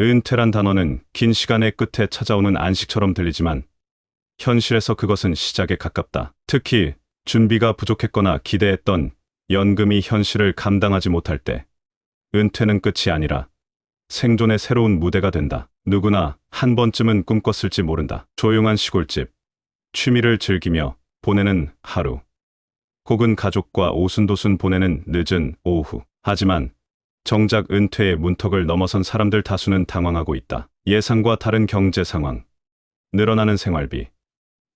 은퇴란 단어는 긴 시간의 끝에 찾아오는 안식처럼 들리지만 현실에서 그것은 시작에 가깝다. 특히 준비가 부족했거나 기대했던 연금이 현실을 감당하지 못할 때 은퇴는 끝이 아니라 생존의 새로운 무대가 된다. 누구나 한 번쯤은 꿈꿨을지 모른다. 조용한 시골집, 취미를 즐기며 보내는 하루, 혹은 가족과 오순도순 보내는 늦은 오후. 하지만 정작 은퇴의 문턱을 넘어선 사람들 다수는 당황하고 있다. 예상과 다른 경제 상황, 늘어나는 생활비,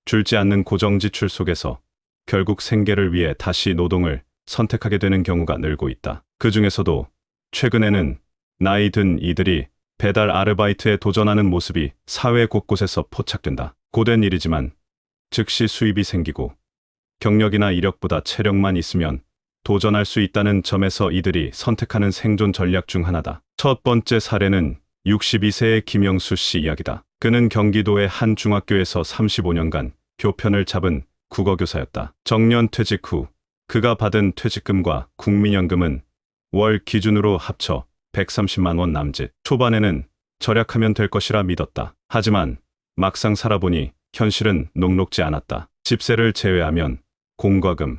줄지 않는 고정 지출 속에서 결국 생계를 위해 다시 노동을 선택하게 되는 경우가 늘고 있다. 그 중에서도 최근에는 나이 든 이들이 배달 아르바이트에 도전하는 모습이 사회 곳곳에서 포착된다. 고된 일이지만 즉시 수입이 생기고 경력이나 이력보다 체력만 있으면 도전할 수 있다는 점에서 이들이 선택하는 생존 전략 중 하나다. 첫 번째 사례는 62세의 김영수 씨 이야기다. 그는 경기도의 한 중학교에서 35년간 교편을 잡은 국어교사였다. 정년 퇴직 후 그가 받은 퇴직금과 국민연금은 월 기준으로 합쳐 130만 원 남짓. 초반에는 절약하면 될 것이라 믿었다. 하지만 막상 살아보니 현실은 녹록지 않았다. 집세를 제외하면 공과금,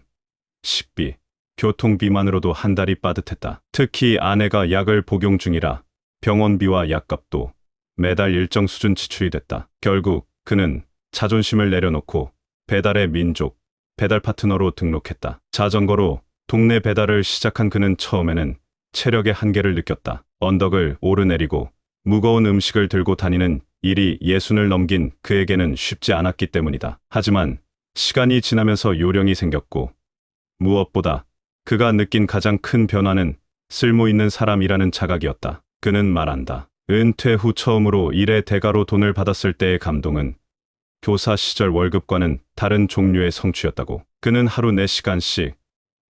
식비, 교통비만으로도 한 달이 빠듯했다. 특히 아내가 약을 복용 중이라 병원비와 약값도 매달 일정 수준 지출이 됐다. 결국 그는 자존심을 내려놓고 배달의 민족, 배달 파트너로 등록했다. 자전거로 동네 배달을 시작한 그는 처음에는 체력의 한계를 느꼈다. 언덕을 오르내리고 무거운 음식을 들고 다니는 일이 예순을 넘긴 그에게는 쉽지 않았기 때문이다. 하지만 시간이 지나면서 요령이 생겼고 무엇보다 그가 느낀 가장 큰 변화는 쓸모 있는 사람이라는 자각이었다. 그는 말한다. 은퇴 후 처음으로 일의 대가로 돈을 받았을 때의 감동은 교사 시절 월급과는 다른 종류의 성취였다고. 그는 하루 4시간씩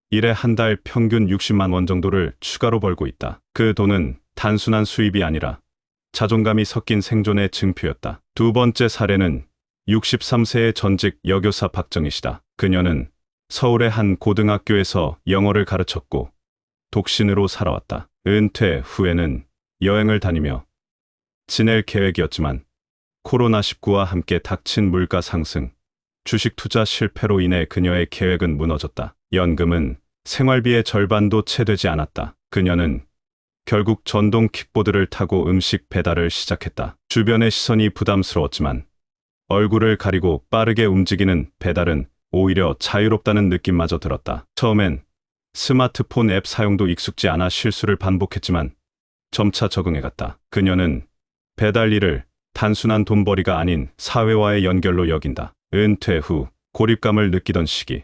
일에 한 달 평균 60만 원 정도를 추가로 벌고 있다. 그 돈은 단순한 수입이 아니라 자존감이 섞인 생존의 증표였다. 두 번째 사례는 63세의 전직 여교사 박정희 씨다. 그녀는 서울의 한 고등학교에서 영어를 가르쳤고 독신으로 살아왔다. 은퇴 후에는 여행을 다니며 지낼 계획이었지만 코로나19와 함께 닥친 물가 상승, 주식 투자 실패로 인해 그녀의 계획은 무너졌다. 연금은 생활비의 절반도 채 되지 않았다. 그녀는 결국 전동 킥보드를 타고 음식 배달을 시작했다. 주변의 시선이 부담스러웠지만 얼굴을 가리고 빠르게 움직이는 배달은 오히려 자유롭다는 느낌마저 들었다. 처음엔 스마트폰 앱 사용도 익숙지 않아 실수를 반복했지만 점차 적응해갔다. 그녀는 배달 일을 단순한 돈벌이가 아닌 사회와의 연결로 여긴다. 은퇴 후 고립감을 느끼던 시기.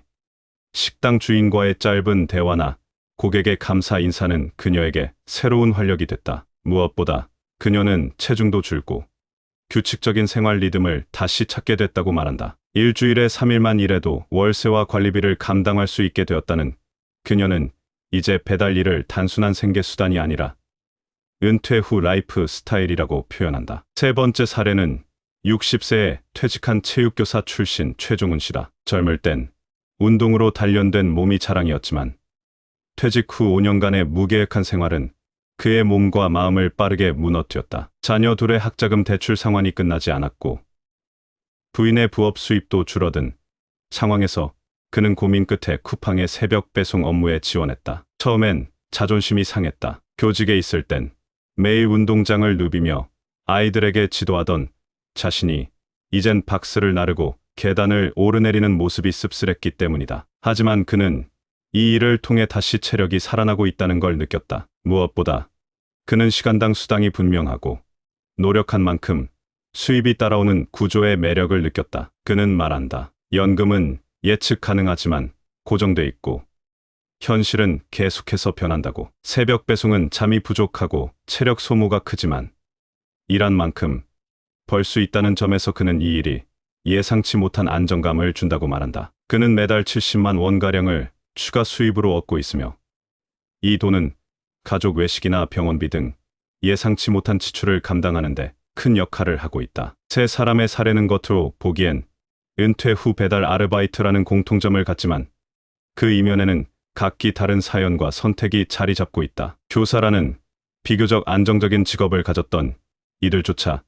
식당 주인과의 짧은 대화나 고객의 감사 인사는 그녀에게 새로운 활력이 됐다. 무엇보다 그녀는 체중도 줄고 규칙적인 생활 리듬을 다시 찾게 됐다고 말한다. 일주일에 3일만 일해도 월세와 관리비를 감당할 수 있게 되었다는 그녀는 이제 배달 일을 단순한 생계 수단이 아니라 은퇴 후 라이프 스타일이라고 표현한다. 세 번째 사례는 60세에 퇴직한 체육교사 출신 최종훈 씨다. 젊을 땐 운동으로 단련된 몸이 자랑이었지만 퇴직 후 5년간의 무계획한 생활은 그의 몸과 마음을 빠르게 무너뜨렸다. 자녀 둘의 학자금 대출 상환이 끝나지 않았고 부인의 부업 수입도 줄어든 상황에서 그는 고민 끝에 쿠팡의 새벽 배송 업무에 지원했다. 처음엔 자존심이 상했다. 교직에 있을 땐 매일 운동장을 누비며 아이들에게 지도하던 자신이 이젠 박스를 나르고 계단을 오르내리는 모습이 씁쓸했기 때문이다. 하지만 그는 이 일을 통해 다시 체력이 살아나고 있다는 걸 느꼈다. 무엇보다 그는 시간당 수당이 분명하고 노력한 만큼 수입이 따라오는 구조의 매력을 느꼈다. 그는 말한다. 연금은 예측 가능하지만 고정돼 있고 현실은 계속해서 변한다고. 새벽 배송은 잠이 부족하고 체력 소모가 크지만 일한 만큼 벌 수 있다는 점에서 그는 이 일이 예상치 못한 안정감을 준다고 말한다. 그는 매달 70만 원가량을 추가 수입으로 얻고 있으며 이 돈은 가족 외식이나 병원비 등 예상치 못한 지출을 감당하는데 큰 역할을 하고 있다. 세 사람의 사례는 겉으로 보기엔 은퇴 후 배달 아르바이트라는 공통점을 갖지만 그 이면에는 각기 다른 사연과 선택이 자리 잡고 있다. 교사라는 비교적 안정적인 직업을 가졌던 이들조차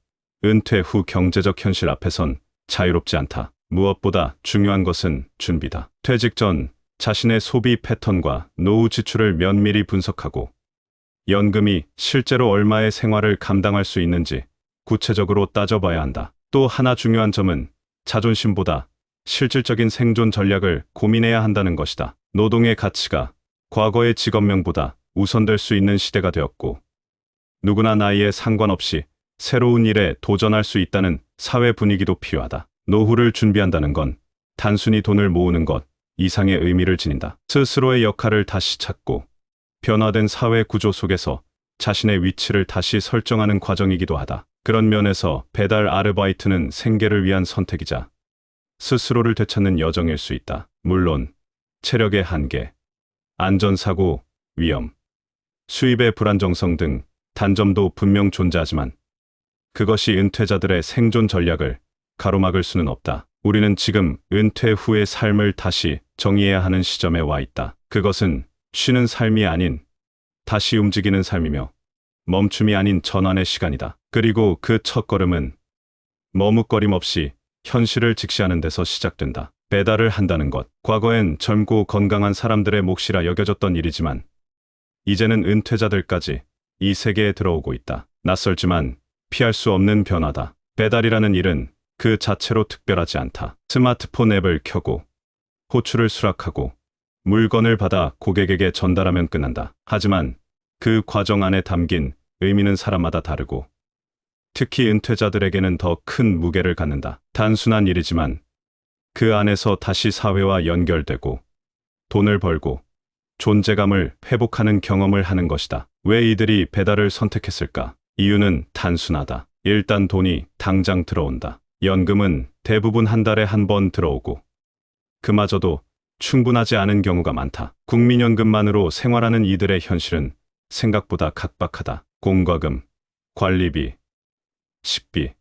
은퇴 후 경제적 현실 앞에선 자유롭지 않다. 무엇보다 중요한 것은 준비다. 퇴직 전 자신의 소비 패턴과 노후 지출을 면밀히 분석하고 연금이 실제로 얼마의 생활을 감당할 수 있는지 구체적으로 따져봐야 한다. 또 하나 중요한 점은 자존심보다 실질적인 생존 전략을 고민해야 한다는 것이다. 노동의 가치가 과거의 직업명보다 우선될 수 있는 시대가 되었고 누구나 나이에 상관없이 새로운 일에 도전할 수 있다는 사회 분위기도 필요하다. 노후를 준비한다는 건 단순히 돈을 모으는 것 이상의 의미를 지닌다. 스스로의 역할을 다시 찾고 변화된 사회 구조 속에서 자신의 위치를 다시 설정하는 과정이기도 하다. 그런 면에서 배달 아르바이트는 생계를 위한 선택이자 스스로를 되찾는 여정일 수 있다. 물론 체력의 한계, 안전사고, 위험, 수입의 불안정성 등 단점도 분명 존재하지만 그것이 은퇴자들의 생존 전략을 가로막을 수는 없다. 우리는 지금 은퇴 후의 삶을 다시 정의해야 하는 시점에 와 있다. 그것은 쉬는 삶이 아닌 다시 움직이는 삶이며 멈춤이 아닌 전환의 시간이다. 그리고 그 첫걸음은 머뭇거림 없이 현실을 직시하는 데서 시작된다. 배달을 한다는 것. 과거엔 젊고 건강한 사람들의 몫이라 여겨졌던 일이지만 이제는 은퇴자들까지 이 세계에 들어오고 있다. 낯설지만 피할 수 없는 변화다. 배달이라는 일은 그 자체로 특별하지 않다. 스마트폰 앱을 켜고 호출을 수락하고 물건을 받아 고객에게 전달하면 끝난다. 하지만 그 과정 안에 담긴 의미는 사람마다 다르고 특히 은퇴자들에게는 더 큰 무게를 갖는다. 단순한 일이지만 그 안에서 다시 사회와 연결되고 돈을 벌고 존재감을 회복하는 경험을 하는 것이다. 왜 이들이 배달을 선택했을까? 이유는 단순하다. 일단 돈이 당장 들어온다. 연금은 대부분 한 달에 한 번 들어오고 그마저도 충분하지 않은 경우가 많다. 국민연금만으로 생활하는 이들의 현실은 생각보다 각박하다. 공과금, 관리비, 식비,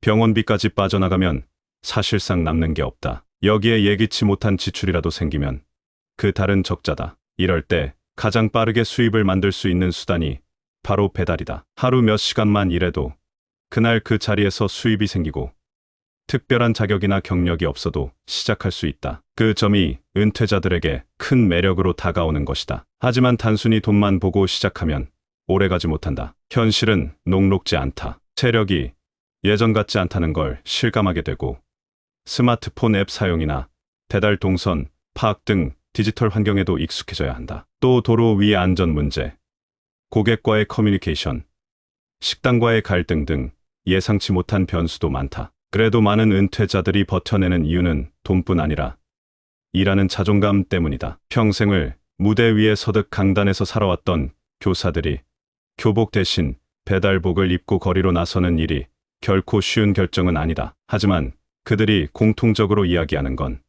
병원비까지 빠져나가면 사실상 남는 게 없다. 여기에 예기치 못한 지출이라도 생기면 그 달은 적자다. 이럴 때 가장 빠르게 수입을 만들 수 있는 수단이 바로 배달이다. 하루 몇 시간만 일해도 그날 그 자리에서 수입이 생기고 특별한 자격이나 경력이 없어도 시작할 수 있다. 그 점이 은퇴자들에게 큰 매력으로 다가오는 것이다. 하지만 단순히 돈만 보고 시작하면 오래가지 못한다. 현실은 녹록지 않다. 체력이 예전 같지 않다는 걸 실감하게 되고 스마트폰 앱 사용이나 배달 동선, 파악 등 디지털 환경에도 익숙해져야 한다. 또 도로 위 안전 문제, 고객과의 커뮤니케이션, 식당과의 갈등 등 예상치 못한 변수도 많다. 그래도 많은 은퇴자들이 버텨내는 이유는 돈뿐 아니라 일하는 자존감 때문이다. 평생을 무대 위에 서득 강단에서 살아왔던 교사들이 교복 대신 배달복을 입고 거리로 나서는 일이 결코 쉬운 결정은 아니다. 하지만 그들이 공통적으로 이야기하는 건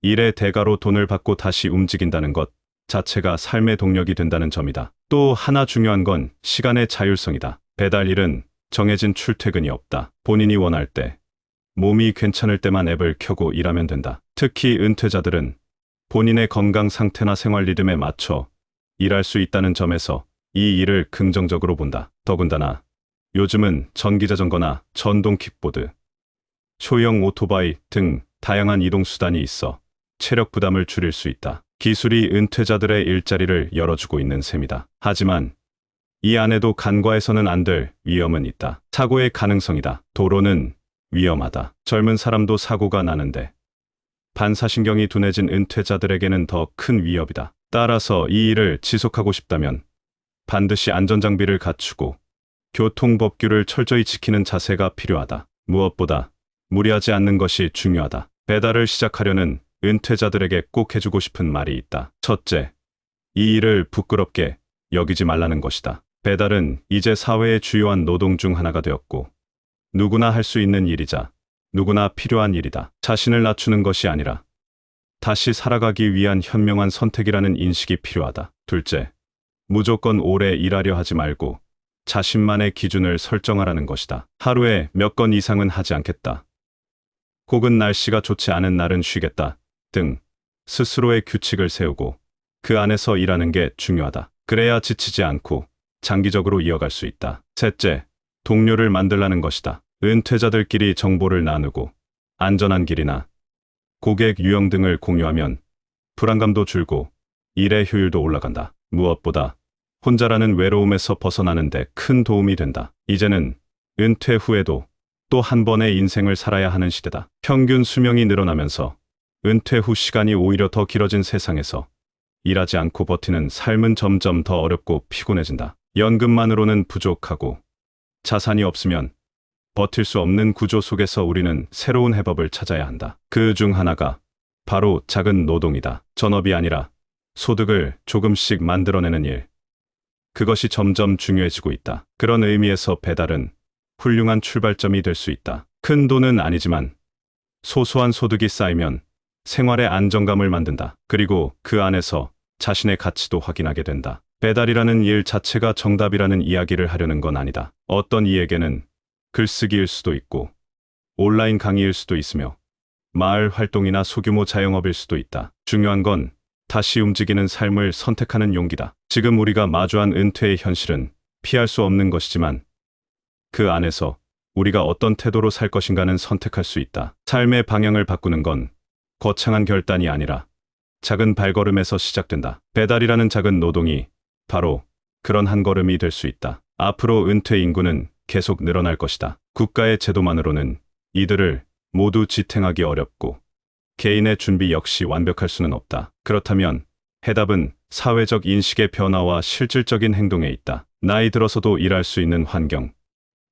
일의 대가로 돈을 받고 다시 움직인다는 것 자체가 삶의 동력이 된다는 점이다. 또 하나 중요한 건 시간의 자율성이다. 배달 일은 정해진 출퇴근이 없다. 본인이 원할 때, 몸이 괜찮을 때만 앱을 켜고 일하면 된다. 특히 은퇴자들은 본인의 건강 상태나 생활 리듬에 맞춰 일할 수 있다는 점에서 이 일을 긍정적으로 본다. 더군다나 요즘은 전기자전거나 전동 킥보드, 소형 오토바이 등 다양한 이동수단이 있어 체력 부담을 줄일 수 있다. 기술이 은퇴자들의 일자리를 열어주고 있는 셈이다. 하지만 이 안에도 간과해서는 안 될 위험은 있다. 사고의 가능성이다. 도로는 위험하다. 젊은 사람도 사고가 나는데 반사신경이 둔해진 은퇴자들에게는 더 큰 위협이다. 따라서 이 일을 지속하고 싶다면 반드시 안전장비를 갖추고 교통법규를 철저히 지키는 자세가 필요하다. 무엇보다 무리하지 않는 것이 중요하다. 배달을 시작하려는 은퇴자들에게 꼭 해주고 싶은 말이 있다. 첫째, 이 일을 부끄럽게 여기지 말라는 것이다. 배달은 이제 사회의 주요한 노동 중 하나가 되었고, 누구나 할 수 있는 일이자 누구나 필요한 일이다. 자신을 낮추는 것이 아니라 다시 살아가기 위한 현명한 선택이라는 인식이 필요하다. 둘째, 무조건 오래 일하려 하지 말고 자신만의 기준을 설정하라는 것이다. 하루에 몇 건 이상은 하지 않겠다. 혹은 날씨가 좋지 않은 날은 쉬겠다. 등 스스로의 규칙을 세우고 그 안에서 일하는 게 중요하다. 그래야 지치지 않고 장기적으로 이어갈 수 있다. 셋째, 동료를 만들라는 것이다. 은퇴자들끼리 정보를 나누고 안전한 길이나 고객 유형 등을 공유하면 불안감도 줄고 일의 효율도 올라간다. 무엇보다 혼자라는 외로움에서 벗어나는 데 큰 도움이 된다. 이제는 은퇴 후에도 또 한 번의 인생을 살아야 하는 시대다. 평균 수명이 늘어나면서 은퇴 후 시간이 오히려 더 길어진 세상에서 일하지 않고 버티는 삶은 점점 더 어렵고 피곤해진다. 연금만으로는 부족하고 자산이 없으면 버틸 수 없는 구조 속에서 우리는 새로운 해법을 찾아야 한다. 그 중 하나가 바로 작은 노동이다. 전업이 아니라 소득을 조금씩 만들어내는 일. 그것이 점점 중요해지고 있다. 그런 의미에서 배달은 훌륭한 출발점이 될 수 있다. 큰 돈은 아니지만 소소한 소득이 쌓이면 생활의 안정감을 만든다. 그리고 그 안에서 자신의 가치도 확인하게 된다. 배달이라는 일 자체가 정답이라는 이야기를 하려는 건 아니다. 어떤 이에게는 글쓰기일 수도 있고 온라인 강의일 수도 있으며 마을 활동이나 소규모 자영업일 수도 있다. 중요한 건 다시 움직이는 삶을 선택하는 용기다. 지금 우리가 마주한 은퇴의 현실은 피할 수 없는 것이지만 그 안에서 우리가 어떤 태도로 살 것인가는 선택할 수 있다. 삶의 방향을 바꾸는 건 거창한 결단이 아니라 작은 발걸음에서 시작된다. 배달이라는 작은 노동이 바로 그런 한 걸음이 될 수 있다. 앞으로 은퇴 인구는 계속 늘어날 것이다. 국가의 제도만으로는 이들을 모두 지탱하기 어렵고 개인의 준비 역시 완벽할 수는 없다. 그렇다면 해답은 사회적 인식의 변화와 실질적인 행동에 있다. 나이 들어서도 일할 수 있는 환경,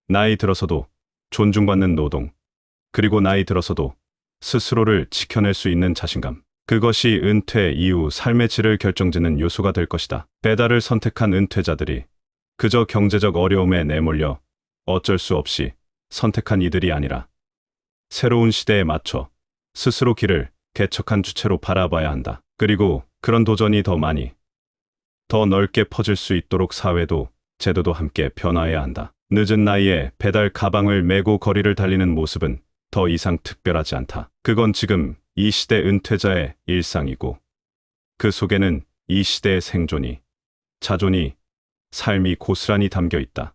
나이 들어서도 존중받는 노동, 그리고 나이 들어서도 스스로를 지켜낼 수 있는 자신감. 그것이 은퇴 이후 삶의 질을 결정짓는 요소가 될 것이다. 배달을 선택한 은퇴자들이 그저 경제적 어려움에 내몰려 어쩔 수 없이 선택한 이들이 아니라 새로운 시대에 맞춰 스스로 길을 개척한 주체로 바라봐야 한다. 그리고 그런 도전이 더 많이, 더 넓게 퍼질 수 있도록 사회도 제도도 함께 변화해야 한다. 늦은 나이에 배달 가방을 메고 거리를 달리는 모습은 더 이상 특별하지 않다. 그건 지금 이 시대 은퇴자의 일상이고 그 속에는 이 시대의 생존이, 자존이, 삶이 고스란히 담겨 있다.